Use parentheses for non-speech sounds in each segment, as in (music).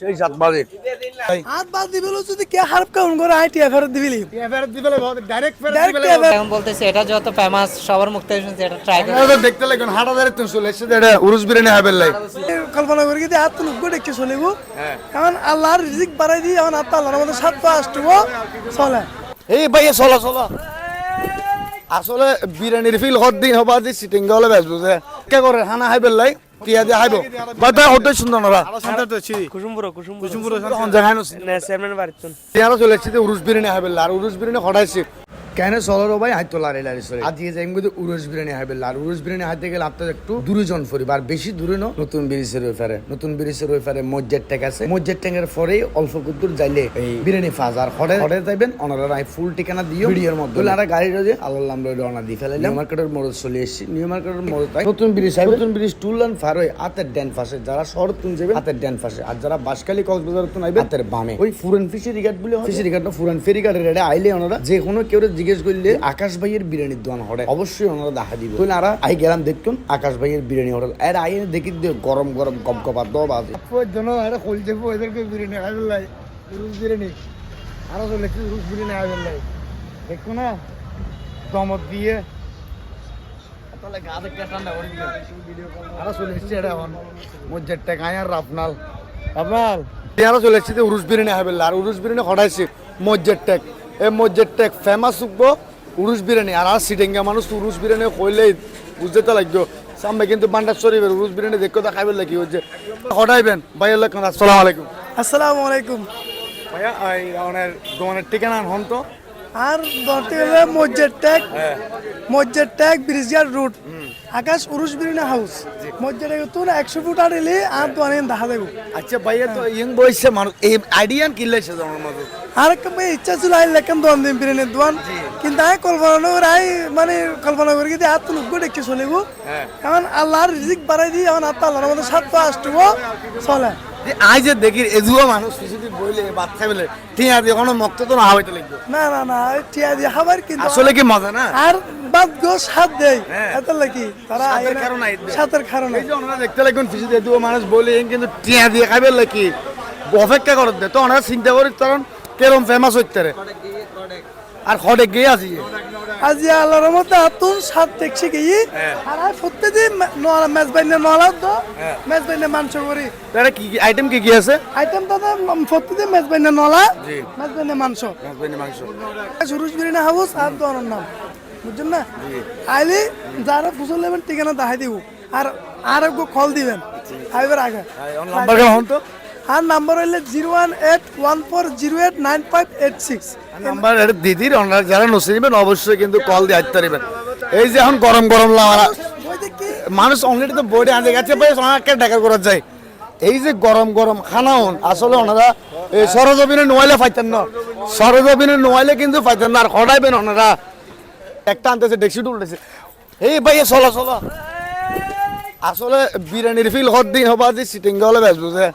সেই সাত বাজে হাত বাদ দিবিল যদি কে হারপ কাউন করে আইটি ফেরত দিবিলি ফেরত দিবেলে ডাইরেক্ট ফেরত এখন বলতেছে এটা যত ফেমাস সবার মুখ থেকে শুনছি এটা ট্রাই করে দেখতে হাট হাজারে তুমি চলে এসেছে এটা উরুস বিরিয়ানি হবে লাই। কল্পনা করি কিন্তু হাত লুক ডেকে চলিব কারণ আল্লাহর রিজিক বাড়াই দিয়ে এখন হাত আল্লাহর মধ্যে সাত পা আসব চলে। এই ভাইয়া চলো চলো। আসলে বিরিয়ানির ফিল হট দিন হবা যে সিটিং গলে বেসবো যে কে করে হানা হাইবেল লাই? টিয়া দিয়ে হাইবো বাদ হতে সুন্দর নরা কুসুমপুরা কুসুমপুরা কুসুমপুর না চেয়ারম্যান টিয়ারা চলে এসেছে উরুস বিরিয়ানি হাইবেল আর উরুস বিরিয়ানি হটাইছে কেন ভাই হাইতো লারে লারে চলে। আজকে যাই মধ্যে উরুস বিরিয়ানি হাইবেল আর উরুস বিরিয়ানি হাইতে গেলে আপনার একটু দূরে জন ফরিব আর বেশি দূরে ন নতুন ব্রিজের ওই ফেরে নতুন ব্রিজের ওই ফেরে মসজিদ ট্যাগ আছে। মসজিদ ট্যাগের পরেই অল্প কুদ্দুর যাইলে এই বিরিয়ানি ফাজ। আর হটে হটে যাইবেন ওনারা ফুল ঠিকানা দিও। ভিডিওর মধ্যে। আর গাড়ি রোজে আল্লাহ রওনা দিয়ে ফেলাইলাম। নিউ মার্কেটের মোড়ে চলে এসেছি। নিউ মার্কেটের মোড়ে (coughs) তাই নতুন ব্রিজ আইবে নতুন ব্রিজ টুল অ্যান্ড ফারোয় হাতের ড্যান ফাঁসে। যারা শহর তুন যাবে হাতের ড্যান ফাঁসে। আর যারা বাসকালী কক্সবাজার তুন আইবে হাতের বামে। ওই ফুরেন ফিশারি ঘাট বলে ফিশারি ঘাট না ফুরেন ফেরি ঘাটের আইলে ওনারা যে কোনো কেউ জিজ্ঞেস করলে আকাশ ভাইয়ের বিরিয়ানির দোকান হরে অবশ্যই ওনারা দেখা দিব। তুই আর? আই গেলাম দেখুন আকাশ ভাইয়ের বিরিয়ানি হোটেল এর আই দেখি দিয়ে গরম গরম গপ গপা দব আছে। জন্য আরে খোল দেবো এদেরকে বিরিয়ানি খাইবে লাই। রুস বিরিয়ানি। আরও চলে রুস বিরিয়ানি খাইবে লাই। দেখো না দমত দিয়ে তাহলে গা দেখতে ঠান্ডা করে আরও চলে এসছে এটা এখন মজ্জের টেক আয়ার রাফনাল। রাফনাল? আরও চলে এসছে উরুস বিরিয়ানি হবে আর উরুস বিরিয়ানি হটাইছে মজ্জের টেক। এই মজ্জের টেক ফেমাস উঠবো উরুস বিরিয়ানি আর আর সিটেঙ্গা মানুষ উরুস বিরিয়ানি কইলেই বুঝতে তো লাগবে। সামনে কিন্তু বান্ডার শরীফের উরুস বিরিয়ানি দেখো তো খাইবে লাগি হচ্ছে হটাইবেন ভাই আল্লাহ আসসালামু আলাইকুম। আসসালামু আলাইকুম। ভাইয়া এই আমাদের দোকানের ঠিকানা হন তো। আর ধরতে গেলে মসজিদ ট্যাগ মসজিদ ট্যাগ ব্রিজগার রুট আকাশ উরুস বিরিনা হাউস। মসজিদ তো একশো ফুট আর এলে আর তো অনেক দেখা দেবো। আচ্ছা ভাইয়া তো ইয়ং বয়সে মানুষ এই আইডিয়ান কিনলেছে তোমার মতো আর একটা ভাই ইচ্ছা ছিল আই লেখান দোয়ান দিন বিরিয়ানির দোয়ান। কিন্তু আই কল্পনা করে আই মানে কল্পনা করি কিন্তু হাত লুক ডেকে চলিব কারণ আল্লাহর রিজিক বাড়াই দিয়ে এখন হাত আল্লাহর মধ্যে সাত পা আসব চলে। যে আই যে দেখি এজুয়া মানুষ কিছুদিন বইলে বাচ্চা বলে ঠিক আছে কোনো মক্ত তো না হইতে লাগবে। না না না টিয়া দিয়ে খাবার কিন্তু আসলে কি মজা না? আর বাদ গো সাত দেয় হ্যাঁ। এত লাগি তারা সাতের কারণে এই যে ওনারা দেখতে লাগবেন ফিসি এজুয়া মানুষ বলে কিন্তু টিয়া দিয়ে খাবে লাগি। অপেক্ষা করত দে তো ওনারা চিন্তা করি কারণ কেরম ফেমাস হইতে আর খড়ে গিয়ে আসি আজ আল্লাহর মধ্যে আতুন সাত দেখছি গিয়ে। আর আর প্রত্যেকদিন নলা ম্যাচ বাইনে নলা তো ম্যাচ বাইনে মাংস করি। কি আইটেম কি কি আছে? আইটেম তো প্রত্যেকদিন ম্যাচ বাইনে নলা। ম্যাচ বাইনে মাংস। মাংস। সুরুজ বিরিয়ানি হাউস আর তো নাম। বুঝছেন না? আইলে যারা ফুসল নেবেন ঠিকানা দেখাই দিব। আর আর একটু কল দিবেন আইবার আগে। নাম্বার কেমন তো। আর নাম্বার হইলে zero one eight one four zero eight nine five eight six number দিদির ওনারা যারা নসে নেবেন অবশ্যই কিন্তু কল দিয়ে আসতে পারবেন এই যে এখন গরম গরম লামারা মানুষ অলরেডি তো বোর্ডে আনতে গেছে ভাই অনেককে টাকা করা যায়। এই যে গরম গরম খানা হন আসলে ওনারা এই সরজবিনে নোয়াইলে পাইতেন না। সরজবিনে নোয়াইলে কিন্তু পাইতেন না আর হটাইবেন ওনারা। একটা আনতেছে ডেক্সি উল্টেছে এই ভাই চলো চলো। আসলে বিরিয়ানির ফিল হট দিন হবা যে সিটিং গলে বেসবো যে।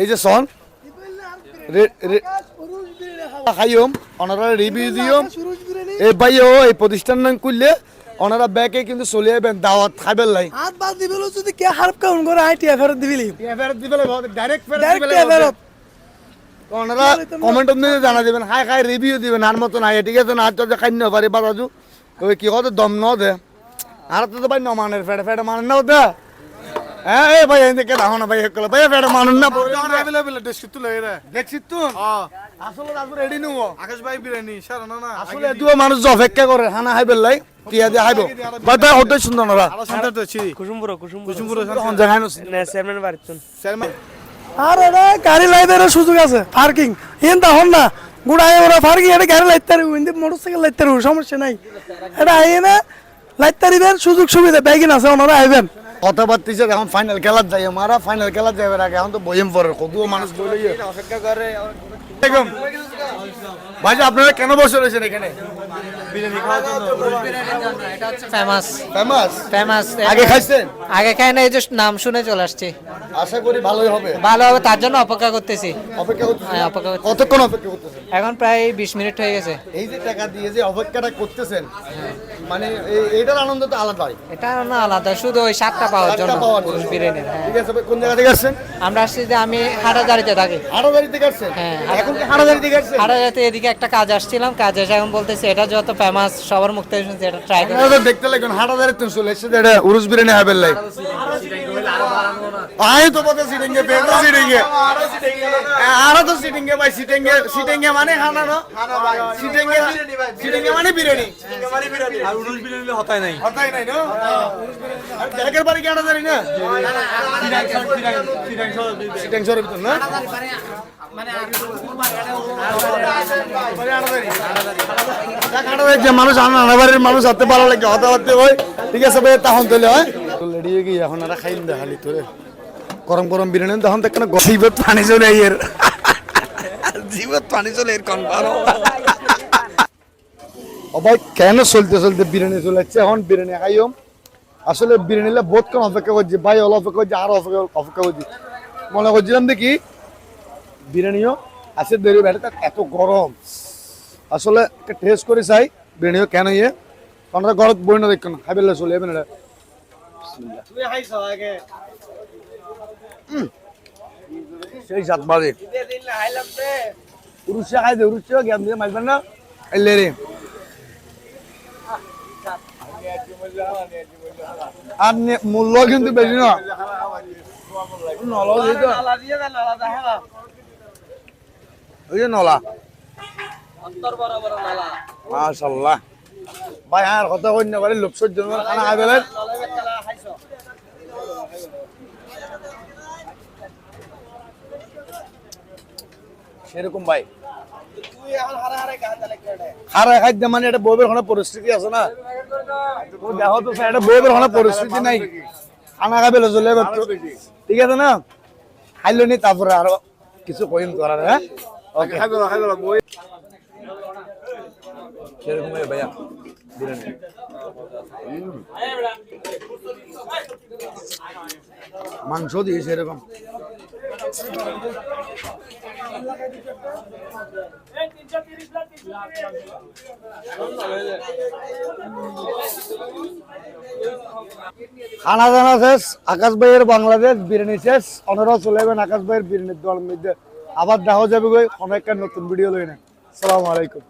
এই যে সন খাইম ওনারা রিভিউ দিও এই ভাইও এই প্রতিষ্ঠান নাম করলে ওনারা ব্যাকে কিন্তু চলে যাবেন দাওয়াত খাইবেন লাই। হাত বাদ দিবিল যদি কে হারপ কাউন করে আইটি ফেরত দিবিলি। ফেরত দিবেলে ডাইরেক্ট ডাইরেক্ট ফেরত। ওনারা কমেন্ট মধ্যে জানা দেবেন হাই খাই রিভিউ দিবেন আর মতো নাই ঠিক আছে না? আর খাই নিতে পারি বারাজু তবে কি হতো দম ন দে। আর তো ভাই নমানের ফেটে ফেটে মানেন না ওটা হ্যাঁ এ ভাই এদিকে দাও না ভাই একলা ভাই ফেটে মানেন না অ্যাভেলেবল ডেসক্রিপ্ট তো লাগে দেখছিস তো? হ্যাঁ। আসলে আসলে রেডি নুও আকাশ ভাই বিরিয়ানি সারা না না। আসলে দুও মানুষ অপেক্ষা করে হানা হাইবেল লাই টিয়া দিয়ে হাইবো। ভাই ভাই ওটাই সুন্দর না সুন্দর হ্যাঁ। তো ছি। কুসুমপুর কুসুমপুর কুসুমপুর জায়গায় না চেয়ারম্যান বাড়ি চেয়ারম্যান আর এটা গাড়ি লাইতে সুযোগ আছে পার্কিং এন তখন না। গুড়াই ওরা পার্কিং এটা গাড়ি লাইতে পারব কিন্তু মোটরসাইকেল লাইতে পারব সমস্যা নাই। এটা আইয়ে না লাইতে পারিবেন সুযোগ সুবিধা ব্যাগিন আছে ওনারা আইবেন। হিসেবে এখন ফাইনাল খেলা যাই মারা ফাইনাল খেলা যাবে আগে এখন তো বইম পড়ে কদুও মানুষ বলে অপেক্ষা করে ভাই আপনারা কেন বসে রয়েছেন এখানে? বিরিয়ানি খাওয়ার জন্য। ফেমাস। ফেমাস? ফেমাস আগে খাইছেন? আগে খাই না এই যে নাম শুনে চলে আসছে। আশা করি ভালোই হবে। ভালো হবে তার জন্য অপেক্ষা করতেছি। অপেক্ষা হ্যাঁ, অপেক্ষা করতেছি। কতক্ষণ অপেক্ষা করতেছেন? এখন প্রায় বিশ মিনিট হয়ে গেছে। এই যে টাকা দিয়ে যে অপেক্ষাটা করতেছেন মানে এই- এইটার আনন্দ তো আলাদাই। এটা না আলাদা শুধু ওই সাতটা পাওয়ার জন্য পুরুষ বিরিয়ানির হ্যাঁ। ঠিক আছে কোন জায়গা থেকে আসছেন? আমরা আসছি যে আমি হাটাজারিতে থাকি। হাটাদারি থেকে আসছেন? হ্যাঁ, এখন কি হাটাদারি থেকে আসছেন? হাটাজারিতে এদিকে একটা কাজ আসছিলাম কাজ এসে এখন বলতেছে এটা যত ফেমাস সবার মুখ থেকে শুনছি এটা ট্রাই তো দেখতে লাগবেন হাটাদারি তো চলে এসেছে এটা উরুস বিরিয়ানি হবে লাই। আই তো বলতে সিটিংয়ে পেন্ডো সিটিংয়ে। আরও তো সিটিংয়ে ভাই সিটিংয়ে সিটিংয়ে মানে খানা না সিটিংয়ে সিটিংয়ে মানে বিরিয়ানি। আর উরুস বিরিয়ানি। হতাই নাই। হতাই নাই না? আর ব্যাগের বাড়ি কি হাটাদারি না? সিটিং শহরের ভিতর না? মানুষ আনাবাড়ির মানুষ হাতে ভালো লাগে হতে হতে হয়। ঠিক আছে ভাই তখন তোলে হয়। হয়ে গিয়ে এখন আর খাইন দে খালি তোরে। গরম গরম বিরিয়ানি তখন কেন জীবত পানি চলে এর জীবত পানি চলে এর কোন ভাই কেন চলতে চলতে বিরিয়ানি চলে যাচ্ছে এখন বিরিয়ানি খাইও আসলে বিরিয়ানি বহুত কম অপেক্ষা করছি। ভাই অল অপেক্ষা করছি আরও অপেক্ষা অপেক্ষা করছি। মনে করছিলাম দেখি বিরিয়ানিও আছে দেরি বেড়ে এত গরম। আসলে একটা টেস্ট করে চাই বিরিয়ানিও কেন ইয়ে? কারণ ঘরত বই না দেখুন খাইবেলে চলে এটা আগে? সেই সাত বাজে উরুষিয়া খাই দে উরুষিয়া জ্ঞান দিয়ে মারবেন না। এলে রে আর মূল্য কিন্তু বেশি না। নলা ওই যে নলা। অন্তর বড় বড় নালা। মাশাল্লাহ ভাই আর কথা কই না করে লোক সহ্য না করে খানা খাই পেলেন সেরকম ভাই। হারে খাদ্য মানে এটা বউবের কোনো পরিস্থিতি আছে না। দেখো তো এটা বউবের কোনো পরিস্থিতি নাই। খানা খাবে চলে ঠিক আছে না? খাইলো নি তারপরে আরও কিছু কইম করার হ্যাঁ? ওকে সেরকম ভাইয়া? বিরিয়ানি? মাংস দিয়েছে এরকম। খানা দানা শেষ, আকাশ ভাইয়ের বাংলাদেশ বিরিয়ানি শেষ। অনারা চলে যাবেন আকাশ ভাইয়ের বিরিয়ানির দল মধ্যে আবার দেখা যাবে অনেকটা অনেক নতুন ভিডিও লই সালামালাইকুম সালাম আলাইকুম।